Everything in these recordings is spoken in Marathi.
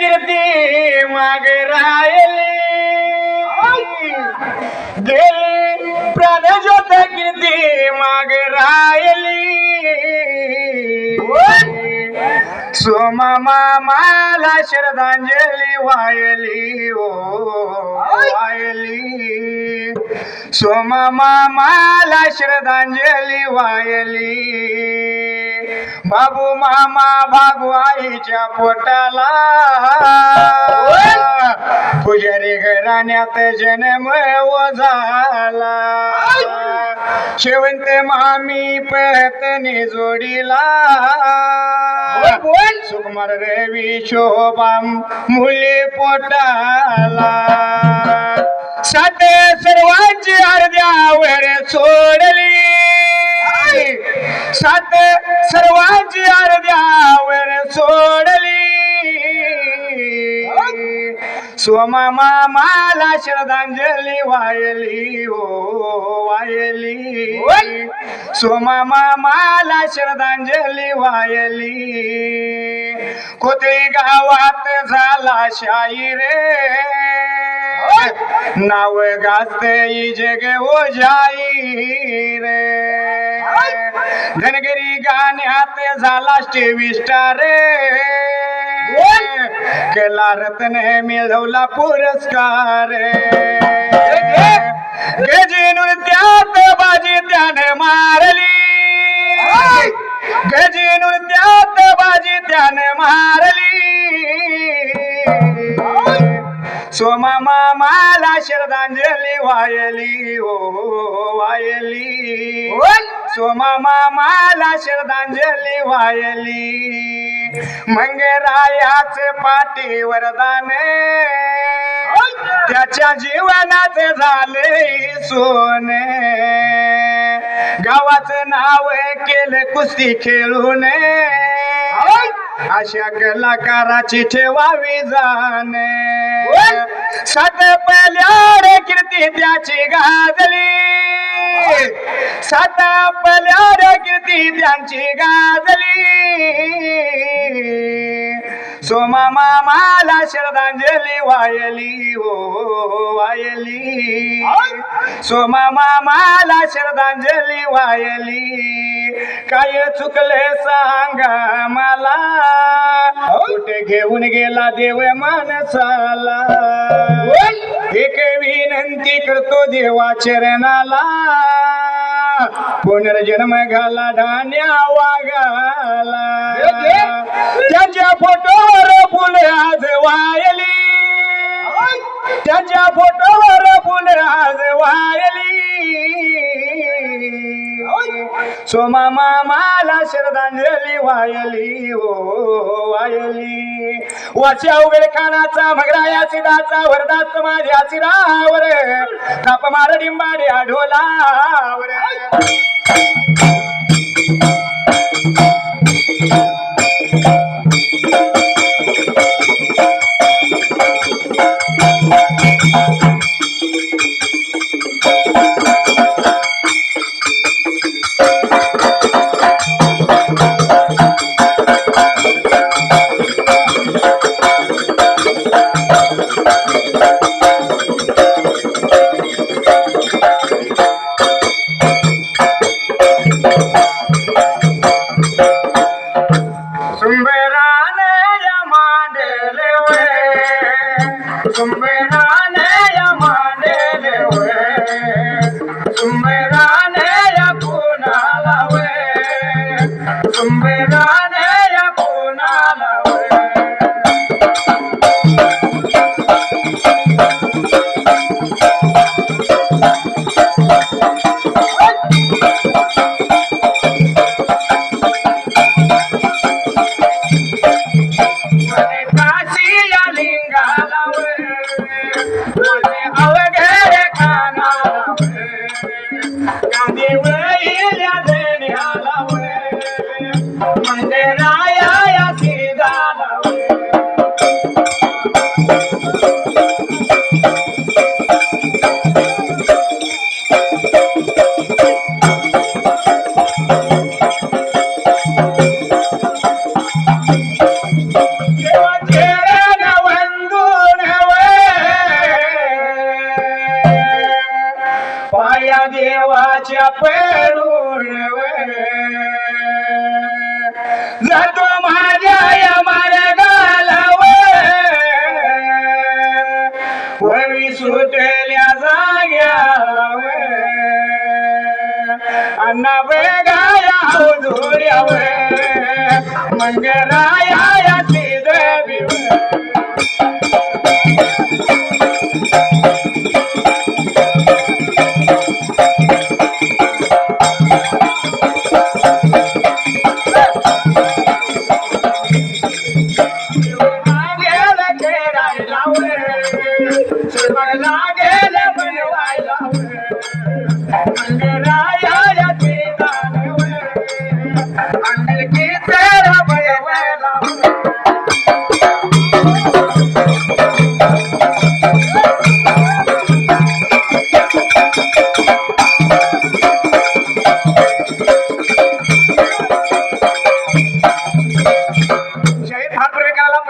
कीर्ती माग राहिली गेली प्राणज्योत कीर्ती माग राहिली सोमा मामाला श्रद्धांजली वायली ओ वायली सोमा मामाला श्रद्धांजली वायली बाबू मामा भागू आईच्या पोटाला. पुजारी घराण्यात जन्म झाला शेवंत मामी पत्नी जोडीला. सुकुमार रवी शोभा मुली पोटाला. सात सर्वांची अर्ध्यावर सोडली. सात सर्वांची अर्ध्यावर सोडली. सोमा मामाला श्रद्धांजली वायली ओ वायली सोमा मामाला श्रद्धांजली वायली कोथळी गावात झाला शाही रे. नाव गाजते जग ओ जाई रे. धनगरी गाण्यात झाला स्टार केला रत्न मिळवला पुरस्कार गजी नृत्यात बाजी त्याने मारली. गजी नृत्यात बाजी त्याने मारली. सोमा मामाला श्रद्धांजली वायली ओ वायली. सोमा मामाला श्रद्धांजली वायली. मंगरायाच पाठी वरदान त्याच्या जीवनात झाले सोने. गावाचं नाव केलं कुस्ती खेळून. अशा कलाकाराची ठेवावी जाणे. सात पल्याड कीर्ती त्याची गाजली. सात पल्याड कीर्ती त्यांची गाजली. सोमा मामाला श्रद्धांजली वायली ओ वायली. सोमा मामाला श्रद्धांजली वायली. काय चुकले सांगा मला. कुठे घेऊन गेला देव माणसाला? एक विनंती करतो देवा चरणाला पुनर्जन्म घाला धान्या वागाला. त्याच्या फोटोवर फुले आज वायली. त्याच्या फोटोवर फुले आज वायली सोमा मामाला श्रद्धांजली वायली ओ हो, वायली वाच्या उघड खानाचा मगराया सिदाचा वरदास माझ्या सिरावर. काप मार डिंबाड्या ढोलावर. सुटल्या जाग्यावर अण्णा बेगाया धुळ्यावर मंगराया या सिद्धवीवर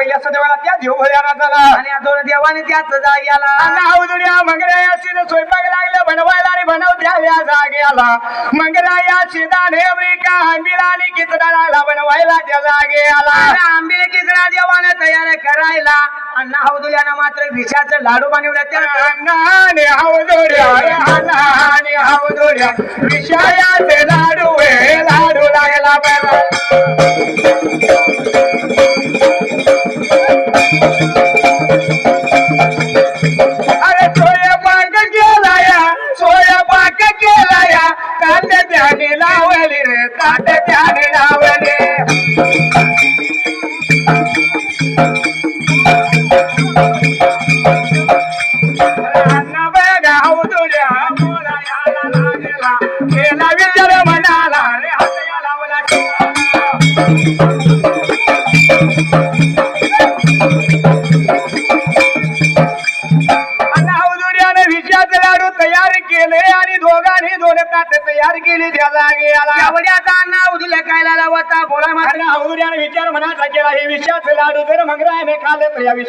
पहिल्या सदैवाला त्या देव भल्या झाला आणि दोन देवाने त्याच जाग्याला अवजुड्या मंगराया सीन स्वयंपाक लागलं बनवायला आणि बनवत्या या जागेला मंगराया सीधाने अमेरिका हंबीला आणि किचडा लागला बनवायला त्या जागेला आंबील किचडा देवाने तयार करायला. अण्णा हौदुल्यानं मात्र विषाचं लाडू बनवलं त्या नाने अवजुड्या नाने अवजुड्या विषयाचे लाडू हे लाडू लागला बरं.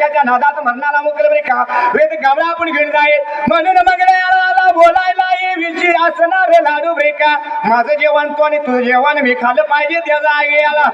या विषयाच्या नादात म्हणणारा मुकल बरे का? वेद गावडा आपण घेऊन जाईल. म्हणून मंगळाला बोलायला हे विषय असणार लाडू बरे का? माझं जेवण तो आणि तुझं जेवण मी खाल्लं पाहिजे त्या जागेला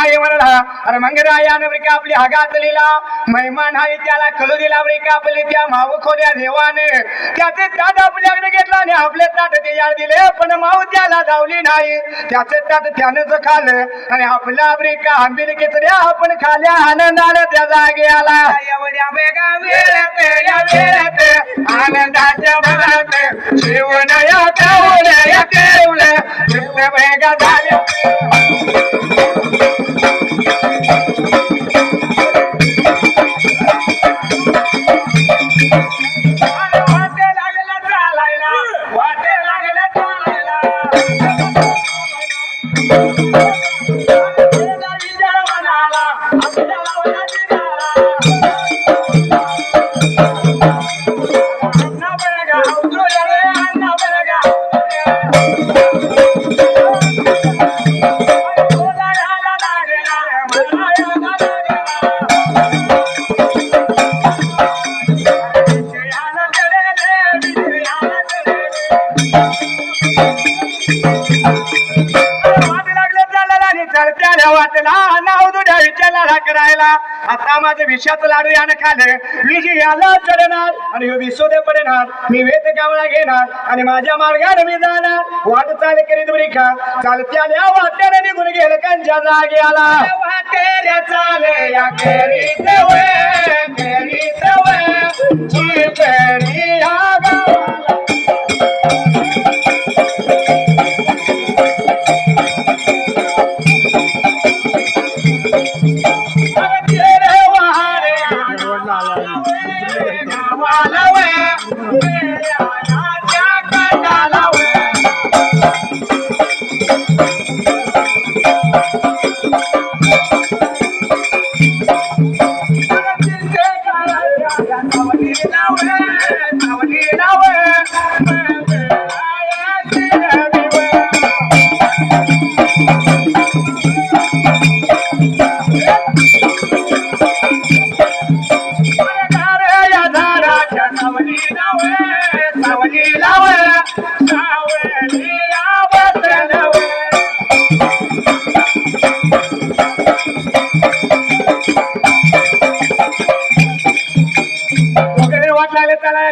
जाणार म्हणाला. अरे मंगरायानं बरे का आपली हागात लिहिला. महिमान हाय त्याला कळू दिला बरे का आपली. त्या माऊ खोल्या देवाने. त्याचे ताट आपल्याकडे घेतला आणि आपले ताट ते यार दिले. पण माऊ त्याला धावली नाही. त्याचे ताट त्यानंच खाल्लं आणि आपला बरे का आंबील घेतल्या आपण खाल्या. आनंदाने त्या जागे आला. एवढ्या बेगा वेळेत या वेळेत आनंदाच्या भरात जीवन या ठेवलं बेगा झाल्या. विषाचं लाडू यानं खाल्लं. विष याला चढणार आणि ह्यो विसोदे पडणार. मी वेद गावळा घेणार आणि माझ्या मार्गाने मी जाणार. वाट चाल करीत बरिका चालत्या या वाट्याने निघून गेलं त्यांच्या जागी आला. वाटेऱ्या चाले या करीत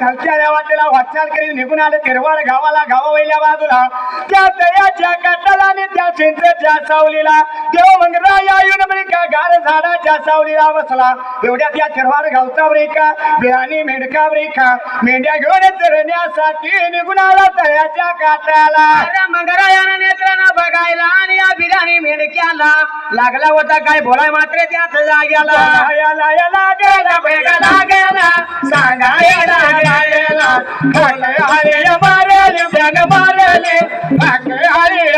खालच्या या वाटेला वाटचाल करीत निघून आले तिरवाड गावाला गावावैल्या बाजूला. त्या दयाच्या काटाला आणि त्या चिंतेच्या सावलीला. देव मंगराया येऊन बरिका गार झाडाच्या सावलीला बसला. एवढ्या त्या तिरवाड गावचा ब्रेका बिराणी मेंढका ब्रेका. मेंढ्या घेऊन चरण्यासाठी निघून आला तळ्याच्या काटाला अरे मंगरायानं नेत्रांना बघायला आणि या बिर्याणी मेडक्याला लागला होता काय बोलाय मात्र त्याच जाग्याला याला याला गेला. बेगा लागेला सांगायला लागेला खाले हरे मारेले बॅग मारेले. खाके हरे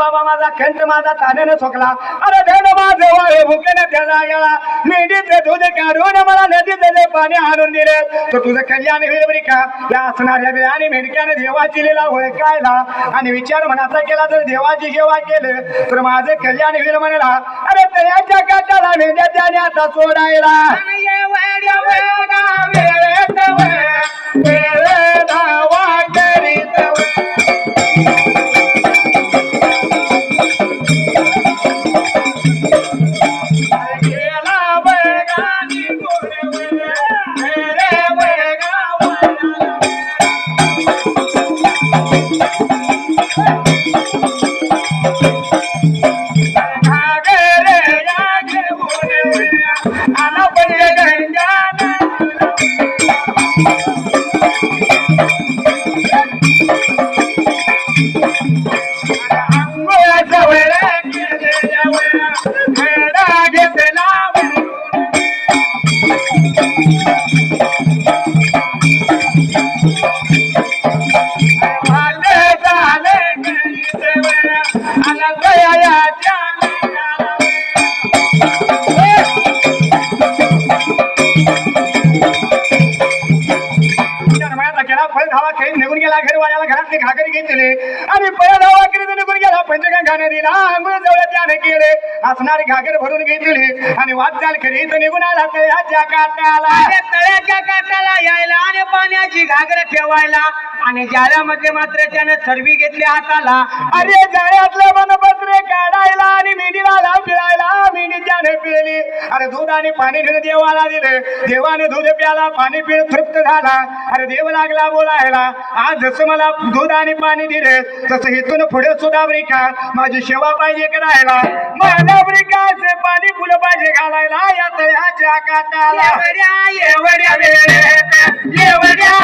बाबा माझा खंत माझा ताण्यानं सोकला. अरे भेट माझे वाळे भुकेने त्याला गेला मेंढीचे दूध काढून मला नदीचे जे पाणी आणून दिले. तर तुझं कल्याण होईल बरी का? या असणाऱ्या बिळाने मेंढक्याने देवाची लिला ओळखायला. आणि विचार मनाचा केला तर देवाची सेवा केलं. तर माझं कल्याण होईल म्हणला. अरे तयाच्या काटाला मेंढ्या त्याने आता सोडायला. वेळा, असणारी घागर भरून घेतली आणि वाटचाल करीत निघून आला तळ्याच्या काटाला तळ्याच्या काठाला यायला आणि पाण्याची घागर ठेवायला. आणि जाळ्यामध्ये मात्र त्याने चरबी घेतली हाताला. अरे जाळ्यातलं काढायला आणि मेंढीला लाव पिळायला मेंढी त्याने पिळली. अरे दूध आणि पाणी घेऊन देवाला दिले. देवाने दूध प्याला पाणी पिळ तृप्त झाला. अरे देव लागला बोलायला. आज जसं मला दूध आणि पाणी दिले तसं इथून पुढे सुद्धा ब्रिका. माझी सेवा पाहिजे करायला माझ्या ब्रिकाचे पाणी फुलं पाहिजे घालायला. या तयाच्या काटाला. एवढ्या एवढ्या वेळेत एवढ्या